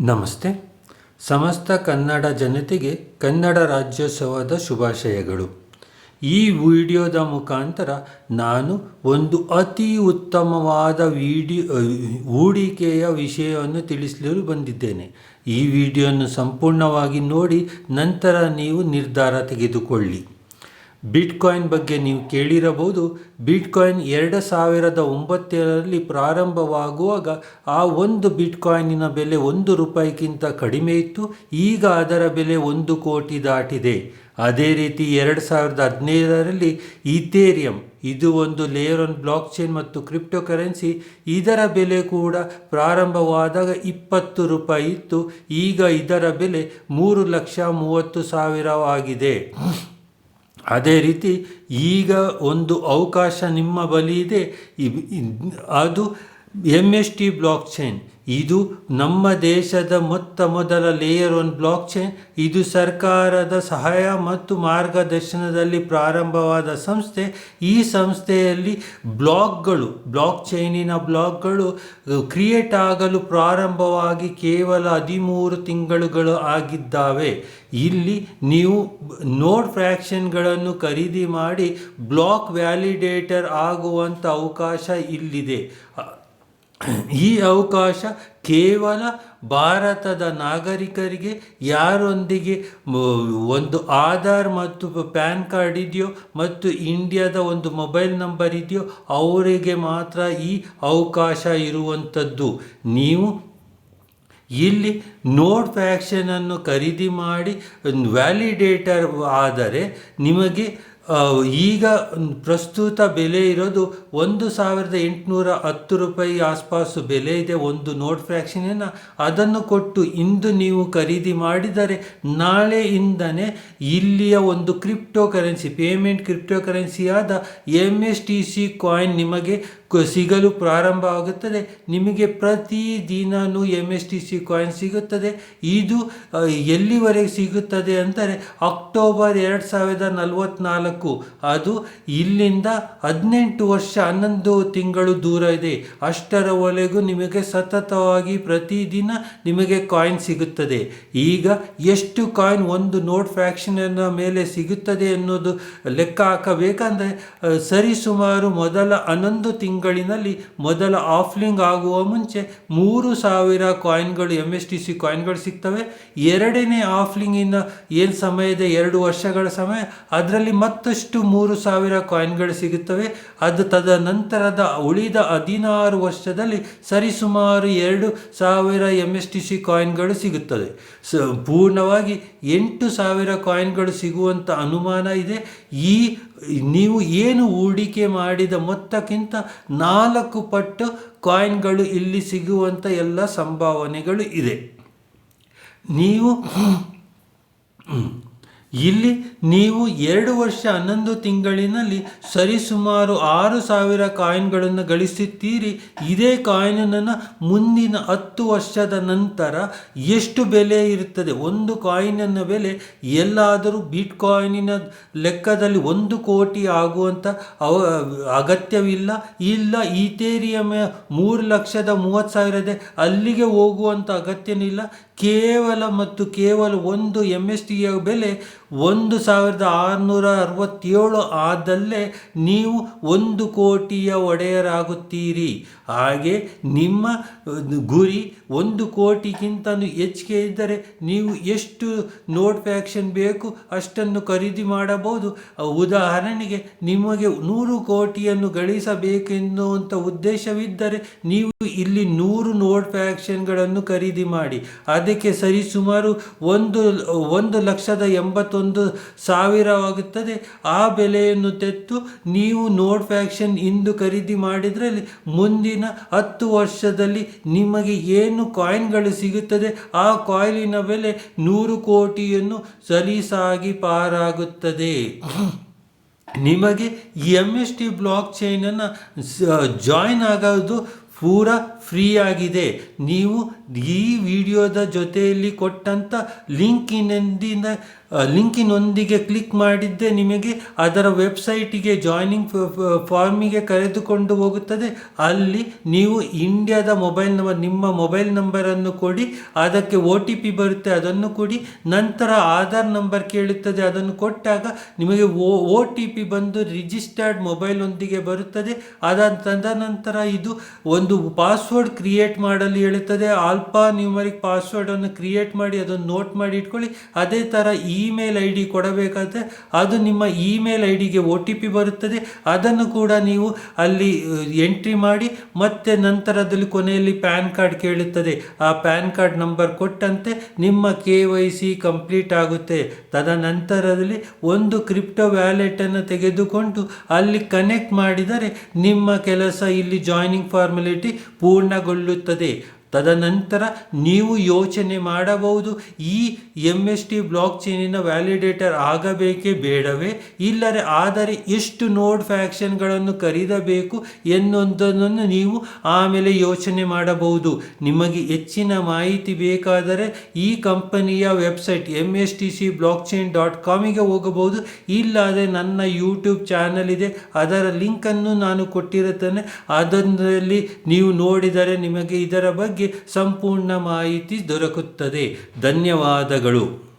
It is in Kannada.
ನಮಸ್ತೆ. ಸಮಸ್ತ ಕನ್ನಡ ಜನತೆಗೆ ಕನ್ನಡ ರಾಜ್ಯೋತ್ಸವದ ಶುಭಾಶಯಗಳು. ಈ ವಿಡಿಯೋದ ಮುಖಾಂತರ ನಾನು ಒಂದು ಅತಿ ಉತ್ತಮವಾದ ವಿಡಿಯೋ ಹೂಡಿಕೆಯ ವಿಷಯವನ್ನು ತಿಳಿಸಲು ಬಂದಿದ್ದೇನೆ. ಈ ವಿಡಿಯೋವನ್ನು ಸಂಪೂರ್ಣವಾಗಿ ನೋಡಿ ನಂತರ ನೀವು ನಿರ್ಧಾರ ತೆಗೆದುಕೊಳ್ಳಿ. ಬಿಟ್ಕಾಯಿನ್ ಬಗ್ಗೆ ನೀವು ಕೇಳಿರಬಹುದು. ಬಿಟ್ಕಾಯಿನ್ ಎರಡು ಸಾವಿರದ ಒಂಬತ್ತರಲ್ಲಿ ಪ್ರಾರಂಭವಾಗುವಾಗ ಆ ಒಂದು ಬಿಟ್ಕಾಯಿನಿನ ಬೆಲೆ ಒಂದು ರೂಪಾಯಿಗಿಂತ ಕಡಿಮೆ ಇತ್ತು. ಈಗ ಅದರ ಬೆಲೆ ಒಂದು ಕೋಟಿ ದಾಟಿದೆ. ಅದೇ ರೀತಿ ಎರಡು ಸಾವಿರದ ಹದಿನೈದರಲ್ಲಿ ಇಥೇರಿಯಂ ಇದು ಒಂದು ಲೇಯರ್ ಆನ್ ಬ್ಲಾಕ್ ಚೈನ್ ಮತ್ತು ಕ್ರಿಪ್ಟೋ ಕರೆನ್ಸಿ ಇದರ ಬೆಲೆ ಕೂಡ ಪ್ರಾರಂಭವಾದಾಗ ಇಪ್ಪತ್ತು ರೂಪಾಯಿ ಇತ್ತು. ಈಗ ಇದರ ಬೆಲೆ ಮೂರು ಲಕ್ಷ ಮೂವತ್ತು ಸಾವಿರವಾಗಿದೆ ಅದೇ ರೀತಿ ಈಗ ಒಂದು ಅವಕಾಶ ನಿಮ್ಮ ಬಳಿ ಇದೆ. ಅದು M S T blockchain ಇದು ನಮ್ಮ ದೇಶದ ಮೊತ್ತ ಮೊದಲ ಲೇಯರ್ ಒನ್ ಬ್ಲಾಕ್ ಚೈನ್ ಇದು ಸರ್ಕಾರದ ಸಹಾಯ ಮತ್ತು ಮಾರ್ಗದರ್ಶನದಲ್ಲಿ ಪ್ರಾರಂಭವಾದ ಸಂಸ್ಥೆ. ಈ ಸಂಸ್ಥೆಯಲ್ಲಿ ಬ್ಲಾಕ್ಗಳು ಬ್ಲಾಕ್ ಚೈನಿನ ಬ್ಲಾಕ್ಗಳು ಕ್ರಿಯೇಟ್ ಆಗಲು ಪ್ರಾರಂಭವಾಗಿ ಕೇವಲ ಹದಿಮೂರು ತಿಂಗಳುಗಳು ಆಗಿದ್ದಾವೆ. ಇಲ್ಲಿ ನೀವು ನೋಡ್ ಫ್ರ್ಯಾಕ್ಷನ್ಗಳನ್ನು ಖರೀದಿ ಮಾಡಿ ಬ್ಲಾಕ್ ವ್ಯಾಲಿಡೇಟರ್ ಆಗುವಂಥ ಅವಕಾಶ ಇಲ್ಲಿದೆ. ಈ ಅವಕಾಶ ಕೇವಲ ಭಾರತದ ನಾಗರಿಕರಿಗೆ ಯಾರೊಂದಿಗೆ ಒಂದು ಆಧಾರ್ ಮತ್ತು ಪ್ಯಾನ್ ಕಾರ್ಡ್ ಇದೆಯೋ ಮತ್ತು ಇಂಡಿಯಾದ ಒಂದು ಮೊಬೈಲ್ ನಂಬರ್ ಇದೆಯೋ ಅವರಿಗೆ ಮಾತ್ರ ಈ ಅವಕಾಶ ಇರುವಂಥದ್ದು. ನೀವು ಇಲ್ಲಿ ನೋಡ್ ಫ್ಯಾಕ್ಷನನ್ನು ಖರೀದಿ ಮಾಡಿ, ವ್ಯಾಲಿಡೇಟರ್ ಆದರೆ ನಿಮಗೆ ಈಗ ಪ್ರಸ್ತುತ ಬೆಲೆ ಇರೋದು ಒಂದು ಸಾವಿರದ ಎಂಟುನೂರ ಹತ್ತು ರೂಪಾಯಿ ಆಸ್ಪಾಸು ಬೆಲೆ ಇದೆ. ಒಂದು ನೋಟ್ ಫ್ರ್ಯಾಕ್ಷನಿನ ಅದನ್ನು ಕೊಟ್ಟು ಇಂದು ನೀವು ಖರೀದಿ ಮಾಡಿದರೆ ನಾಳೆಯಿಂದನೇ ಇಲ್ಲಿಯ ಒಂದು ಕ್ರಿಪ್ಟೋ ಕರೆನ್ಸಿ ಪೇಮೆಂಟ್ ಕ್ರಿಪ್ಟೋ ಕರೆನ್ಸಿಯಾದ M S T C coin ನಿಮಗೆ ಸಿಗಲು ಪ್ರಾರಂಭ ಆಗುತ್ತದೆ. ನಿಮಗೆ ಪ್ರತಿ ದಿನವೂ M S T C coin ಸಿಗುತ್ತದೆ. ಇದು ಎಲ್ಲಿವರೆಗೆ ಸಿಗುತ್ತದೆ ಅಂದರೆ ಅಕ್ಟೋಬರ್ ಎರಡು ಸಾವಿರದ ಅದು ಇಲ್ಲಿಂದ ಹದಿನೆಂಟು ವರ್ಷ, ಹನ್ನೊಂದು ತಿಂಗಳು ದೂರ ಇದೆ. ಅಷ್ಟರವರೆಗೂ ನಿಮಗೆ ಸತತವಾಗಿ ಪ್ರತಿದಿನ ನಿಮಗೆ ಕಾಯಿನ್ ಸಿಗುತ್ತದೆ. ಈಗ ಎಷ್ಟು ಕಾಯಿನ್ ಒಂದು ನೋಟ್ ಫ್ಯಾಕ್ಷನ್ ಮೇಲೆ ಸಿಗುತ್ತದೆ ಅನ್ನೋದು ಲೆಕ್ಕ ಹಾಕಬೇಕಂದ್ರೆ ಸರಿ ಸರಿಸುಮಾರು ಮೊದಲ ಹನ್ನೊಂದು ತಿಂಗಳಿನಲ್ಲಿ ಮೊದಲ ಆಫ್ಲಿಂಗ್ ಆಗುವ ಮುಂಚೆ ಮೂರು ಸಾವಿರ ಕಾಯಿನ್ಗಳು ಎಂ ಎಸ್ ಟಿ ಸಿ ಕಾಯಿನ್ಗಳು ಸಿಗ್ತವೆ. ಎರಡನೇ ಆಫ್ಲಿಂಗಿನ ಏನು ಸಮಯ ಇದೆ? ಎರಡು ವರ್ಷಗಳ ಸಮಯ. ಅದರಲ್ಲಿ ಮತ್ತಷ್ಟು ಮೂರು ಸಾವಿರ ಕಾಯಿನ್ಗಳು ಸಿಗುತ್ತವೆ. ಅದು ತದನಂತರದ ಉಳಿದ ಹದಿನಾರು ವರ್ಷದಲ್ಲಿ ಸರಿಸುಮಾರು ಎರಡು ಸಾವಿರ ಎಂ ಎಸ್ ಟಿ ಸಿ ಕಾಯಿನ್ಗಳು ಸಿಗುತ್ತದೆ. ಸ, ಪೂರ್ಣವಾಗಿ ಎಂಟು ಸಾವಿರ ಕಾಯಿನ್ಗಳು ಸಿಗುವಂಥ ಅನುಮಾನ ಇದೆ. ಈ, ನೀವು ಏನು ಹೂಡಿಕೆ ಮಾಡಿದ ಮೊತ್ತಕ್ಕಿಂತ ನಾಲ್ಕು ಪಟ್ಟು ಕಾಯಿನ್ಗಳು ಇಲ್ಲಿ ಸಿಗುವಂಥ ಎಲ್ಲ ಸಂಭಾವನೆಗಳು ಇದೆ. ನೀವು ಇಲ್ಲಿ ನೀವು ಎರಡು ವರ್ಷ ಹನ್ನೊಂದು ತಿಂಗಳಿನಲ್ಲಿ ಸರಿಸುಮಾರು ಆರು ಸಾವಿರ ಕಾಯಿನ್ಗಳನ್ನು ಗಳಿಸುತ್ತೀರಿ. ಇದೇ ಕಾಯಿನನ್ನು ಮುಂದಿನ ಹತ್ತು ವರ್ಷದ ನಂತರ ಎಷ್ಟು ಬೆಲೆ ಇರುತ್ತದೆ? ಒಂದು ಕಾಯಿನನ್ನ ಬೆಲೆ ಎಲ್ಲಾದರೂ ಬಿಟ್ ಕಾಯಿನಿನ ಲೆಕ್ಕದಲ್ಲಿ ಒಂದು ಕೋಟಿ ಆಗುವಂಥ ಅವ, ಅಗತ್ಯವಿಲ್ಲ. ಇಲ್ಲ, ಈಥೇರಿಯಂ ಮೂರು ಲಕ್ಷದ ಮೂವತ್ತು ಸಾವಿರದೇ ಅಲ್ಲಿಗೆ ಹೋಗುವಂಥ ಅಗತ್ಯನಿಲ್ಲ. ಕೇವಲ ಮತ್ತು ಕೇವಲ ಒಂದು ಎಂ ಎಸ್ ಟಿಯ ಬೆಲೆ ಒಂದು ಸಾವಿರದ ಆರುನೂರ ಅರವತ್ತೇಳು ಆದಲ್ಲೇ ನೀವು ಒಂದು ಕೋಟಿಯ ಒಡೆಯರಾಗುತ್ತೀರಿ. ಹಾಗೆ ನಿಮ್ಮ ಗುರಿ ಒಂದು ಕೋಟಿಗಿಂತ ಹೆಚ್ಚಿಗೆ ಇದ್ದರೆ ನೀವು ಎಷ್ಟು ನೋಟ್ ಫ್ಯಾಕ್ಷನ್ ಬೇಕು ಅಷ್ಟನ್ನು ಖರೀದಿ ಮಾಡಬಹುದು. ಉದಾಹರಣೆಗೆ ನಿಮಗೆ ನೂರು ಕೋಟಿಯನ್ನು ಗಳಿಸಬೇಕೆನ್ನುವಂಥ ಉದ್ದೇಶವಿದ್ದರೆ ನೀವು ಇಲ್ಲಿ ನೂರು ನೋಟ್ ಫ್ಯಾಕ್ಷನ್ಗಳನ್ನು ಖರೀದಿ ಮಾಡಿ. ಅದಕ್ಕೆ ಸರಿಸುಮಾರು ಒಂದು ಒಂದು ಲಕ್ಷದ ಎಂಬತ್ತೊಂದು ಸಾವಿರವಾಗುತ್ತದೆ. ಆ ಬೆಲೆಯನ್ನು ತೆತ್ತು ನೀವು ನೋಟ್ ಫ್ಯಾಕ್ಷನ್ ಇಂದು ಖರೀದಿ ಮಾಡಿದರೆ ಮುಂದಿನ ಹತ್ತು ವರ್ಷದಲ್ಲಿ ನಿಮಗೆ ಏನು ಕಾಯಿನ್ಗಳು ಸಿಗುತ್ತದೆ, ಆ ಕಾಯಿಲಿನ ಬೆಲೆ ನೂರು ಕೋಟಿಯನ್ನು ಸಲೀಸಾಗಿ ಪಾರಾಗುತ್ತದೆ. ನಿಮಗೆ ಎಂ ಎಸ್ ಟಿ ಬ್ಲಾಕ್ ಚೈನನ್ನು ಜಾಯಿನ್ ಆಗೋದು ಪೂರ ಫ್ರೀ ಆಗಿದೆ ನೀವು ಈ ವಿಡಿಯೋದ ಜೊತೆಯಲ್ಲಿ ಕೊಟ್ಟಂಥ ಲಿಂಕಿನಿಂದ ಲಿಂಕಿನೊಂದಿಗೆ ಕ್ಲಿಕ್ ಮಾಡಿದ್ದೇ ನಿಮಗೆ, ಅದರ ವೆಬ್ಸೈಟಿಗೆ ಜಾಯ್ನಿಂಗ್ ಫಾರ್ಮಿಗೆ ಕರೆದುಕೊಂಡು ಹೋಗುತ್ತದೆ. ಅಲ್ಲಿ ನೀವು ಇಂಡಿಯಾದ ಮೊಬೈಲ್ ನಂಬರ್, ನಿಮ್ಮ ಮೊಬೈಲ್ ನಂಬರನ್ನು ಕೊಡಿ, ಅದಕ್ಕೆ ಒ ಟಿ ಪಿ ಬರುತ್ತೆ, ಅದನ್ನು ಕೊಡಿ. ನಂತರ ಆಧಾರ್ ನಂಬರ್ ಕೇಳುತ್ತದೆ, ಅದನ್ನು ಕೊಟ್ಟಾಗ ನಿಮಗೆ ಒ ಟಿ ಪಿ ಬಂದು ರಿಜಿಸ್ಟರ್ಡ್ ಮೊಬೈಲೊಂದಿಗೆ ಬರುತ್ತದೆ. ಅದ ತದನಂತರ ಇದು ಒಂದು ಪಾಸ್ವರ್ಡ್ ಕ್ರಿಯೇಟ್ ಮಾಡಲು ಹೇಳುತ್ತದೆ. ಆಲ್ಫಾ ನ್ಯೂಮರಿಕ್ ಪಾಸ್ವರ್ಡನ್ನು ಕ್ರಿಯೇಟ್ ಮಾಡಿ, ಅದನ್ನು ನೋಟ್ ಮಾಡಿ, ಇಟ್ಕೊಳ್ಳಿ. ಅದೇ ಥರ ಇಮೇಲ್ ಐ ಡಿ ಕೊಡಬೇಕಾದ್ರೆ ಅದು ನಿಮ್ಮ ಇಮೇಲ್ ಐ ಡಿಗೆ ಒ ಟಿ ಪಿ ಬರುತ್ತದೆ. ಅದನ್ನು ಕೂಡ ನೀವು ಅಲ್ಲಿ ಎಂಟ್ರಿ ಮಾಡಿ, ಮತ್ತೆ ನಂತರದಲ್ಲಿ ಕೊನೆಯಲ್ಲಿ ಪ್ಯಾನ್ ಕಾರ್ಡ್ ಕೇಳುತ್ತದೆ. ಆ ಪ್ಯಾನ್ ಕಾರ್ಡ್ ನಂಬರ್ ಕೊಟ್ಟಂತೆ ನಿಮ್ಮ ಕೆ ವೈ ಸಿ ಕಂಪ್ಲೀಟ್ ಆಗುತ್ತೆ. ತದನಂತರದಲ್ಲಿ ಒಂದು ಕ್ರಿಪ್ಟೋ ವ್ಯಾಲೆಟನ್ನು ತೆಗೆದುಕೊಂಡು ಅಲ್ಲಿ ಕನೆಕ್ಟ್ ಮಾಡಿದರೆ ನಿಮ್ಮ ಕೆಲಸ ಇಲ್ಲಿ ಜಾಯ್ನಿಂಗ್ ಫಾರ್ಮಾಲಿಟಿ ಪೂರ್ಣಗೊಳ್ಳುತ್ತದೆ ತದನಂತರ ನೀವು ಯೋಚನೆ ಮಾಡಬಹುದು, ಈ ಎಂ ಎಸ್ ಟಿ ಬ್ಲಾಕ್ ಚೈನಿನ ವ್ಯಾಲಿಡೇಟರ್ ಆಗಬೇಕೇ ಬೇಡವೇ? ಇಲ್ಲರೆ ಆದರೆ ಎಷ್ಟು ನೋಡ್ ಫ್ಯಾಕ್ಷನ್ಗಳನ್ನು ಖರೀದಬೇಕು ಎನ್ನುವುದನ್ನು ನೀವು ಆಮೇಲೆ ಯೋಚನೆ ಮಾಡಬಹುದು. ನಿಮಗೆ ಹೆಚ್ಚಿನ ಮಾಹಿತಿ ಬೇಕಾದರೆ ಈ ಕಂಪನಿಯ website M S T C blockchain dot ಕಾಮಿಗೆ ಹೋಗಬಹುದು. ಇಲ್ಲದೆ ನನ್ನ ಯೂಟ್ಯೂಬ್ ಚಾನಲ್ ಇದೆ, ಅದರ ಲಿಂಕನ್ನು ನಾನು ಕೊಟ್ಟಿರುತ್ತೇನೆ. ಅದರಲ್ಲಿ ನೀವು ನೋಡಿದರೆ ನಿಮಗೆ ಇದರ ಬಗ್ಗೆ ಸಂಪೂರ್ಣ ಮಾಹಿತಿ ದೊರಕುತ್ತದೆ. ಧನ್ಯವಾದಗಳು.